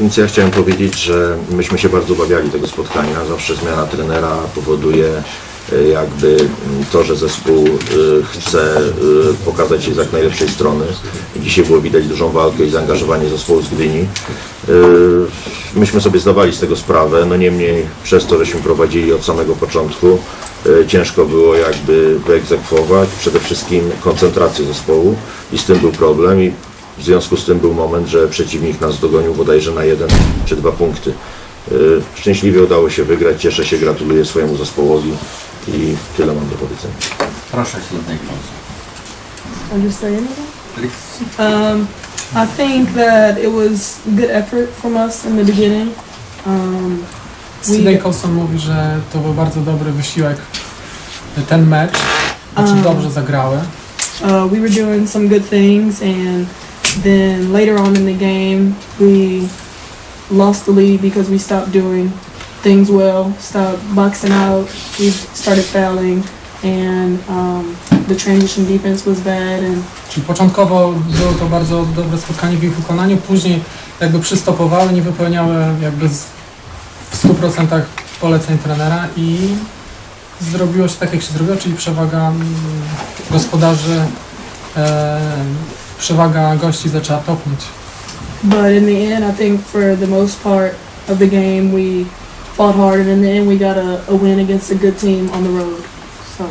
Więc ja chciałem powiedzieć, że myśmy się bardzo obawiali tego spotkania. Zawsze zmiana trenera powoduje e, jakby mm, to, że zespół e, chce e, pokazać się z jak najlepszej strony. Dzisiaj było widać dużą walkę i zaangażowanie zespołu z Gdyni. Myśmy sobie zdawali z tego sprawę, no niemniej przez to, żeśmy prowadzili od samego początku, ciężko było jakby wyegzekwować przede wszystkim koncentrację zespołu i z tym był problem w związku z tym był moment, że przeciwnik nas dogonił bodajże na jeden czy dwa punkty. Y, Szczęśliwie udało się wygrać, cieszę się, gratuluję swojemu zespołowi i tyle mam do powiedzenia. Proszę anything. Please. Um, I think that it was good effort from us in the beginning. Um, mówi, że to był bardzo dobry wysiłek ten mecz, znaczy Um. dobrze zagrały. uh, we were doing some good things, and then later on in the game, we lost the lead because we stopped doing things well, stopped boxing out, we started fouling, and um, the transition defense was bad, and Czyli początkowo było to bardzo dobre spotkanie w ich wykonaniu, później jakby przystopowały, nie wypełniały jakby w 100% poleceń trenera i zrobiło się tak jak się zrobiło, czyli przewaga mm, gospodarzy, e, przewaga gości zaczęła topnieć. But in the end, I think for the most part of the game, we fought hard, and in the end, we got a, a win against a good team on the road. So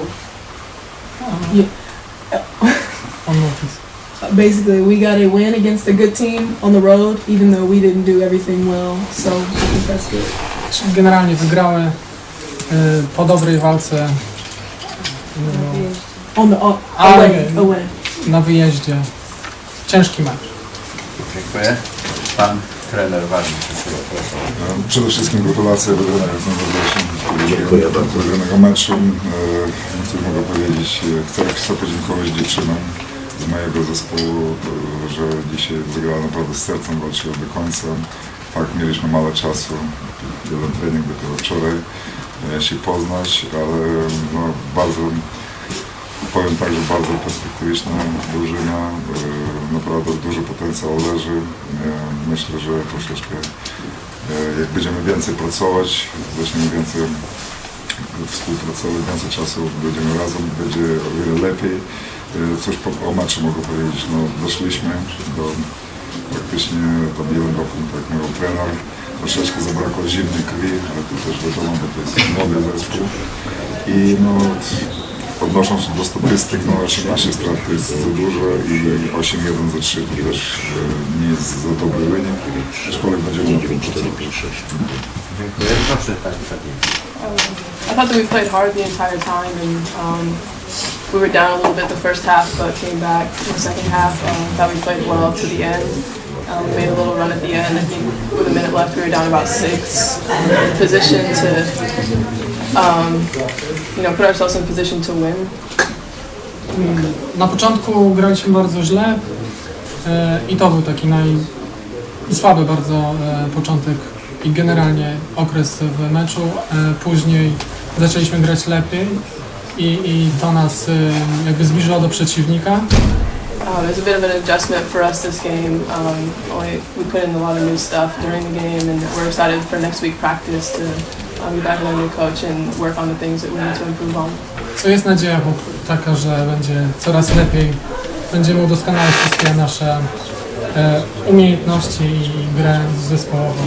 On notice. uh, basically, we got a win against a good team on the road, even though we didn't do everything well. So I think that's good. Generalnie wygrały e, po dobrej walce no, On the Ah, away, away. na wyjeździe. Ciężki mecz. Dziękuję. Pan trener proszę. No, Przede wszystkim gratulacje wygranego Dziękuję bardzo. wygranego meczu. E, Cóż mogę powiedzieć, e, chcę, chcę podziękować dziewczynom z mojego zespołu, e, że dzisiaj zagrała naprawdę z sercem, walczyła do końca. Tak, mieliśmy mało czasu, jeden trening dopiero wczoraj się poznać, ale no, bardzo powiem tak, że bardzo perspektywiczna drużyna, e, naprawdę duży potencjał leży. E, Myślę, że troszeczkę e, jak będziemy więcej pracować, zaczniemy więcej współpracować, więcej czasu będziemy razem, będzie o wiele lepiej. Coś o meczu mogę powiedzieć, no doszliśmy do praktycznie po białym roku, tak jak mówił trener, troszeczkę zabrakło zimnej krwi, ale to też wiadomo, bo to jest młody zespół. I no, odnosząc się do statystyk, no 18 strat to jest za dużo i 8-1 za 3 to też nie jest za dobry wynik. Aczkolwiek będziemy na tym 4, 5, 6. Dziękuję. Proszę Pani Fatima. I thought that we played hard the entire time, and um, we were down a little bit the first half, but came back in the second half. Um, thought we played well to the end. Um, made a little run at the end. I think with a minute left, we were down about six. Um, in position to, um, you know, put ourselves in position to win. Na początku graliśmy bardzo źle e, i to był taki naj... słaby bardzo e, początek i generalnie okres w meczu. E, później zaczęliśmy grać lepiej i, i to nas e, jakby zbliżyło do przeciwnika. Uh, it was a bit of an adjustment for us this game. Um, we put in a lot of new stuff during the game, and we're excited for next week practice to uh, be back with our new coach and work on the things that we need to improve on. Co jest nadzieja taka, że będzie coraz lepiej. Będziemy udoskonalać wszystkie nasze e, umiejętności i grę zespołową.